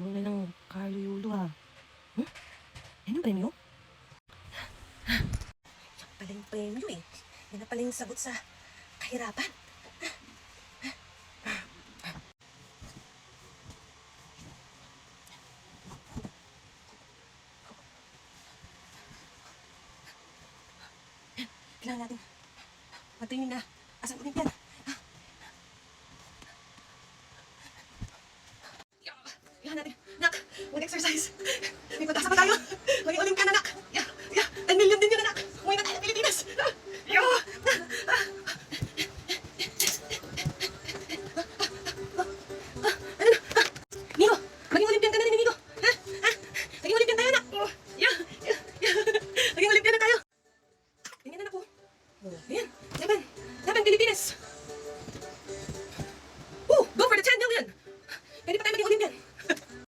Puro na lang kalululo ha. Hmm? Yan ang premyo? Yan pala yung premyo eh. Yan na pala yung sagot sa kahirapan. Kailangan natin magtingin na. Asan ko din yan? Dahan. Nak, mag-exercise. May pagkasa pa tayo. Mag-ulim ka na, nak. Yeah, yeah. 10 million din yun, nak. Umuwi na tayo ng Pilipinas. Yo! Ano na? Nico, maging Olympian ka na. Ha? Ha? Maging Olympian tayo, nak. Oh, Yeah, yeah, yeah. Maging Olympian tayo. Ganyan na, nak. oh. oh Ganyan. Laban. Pilipinas. Woo! Go for the 10 million! Pwede pa tayo maging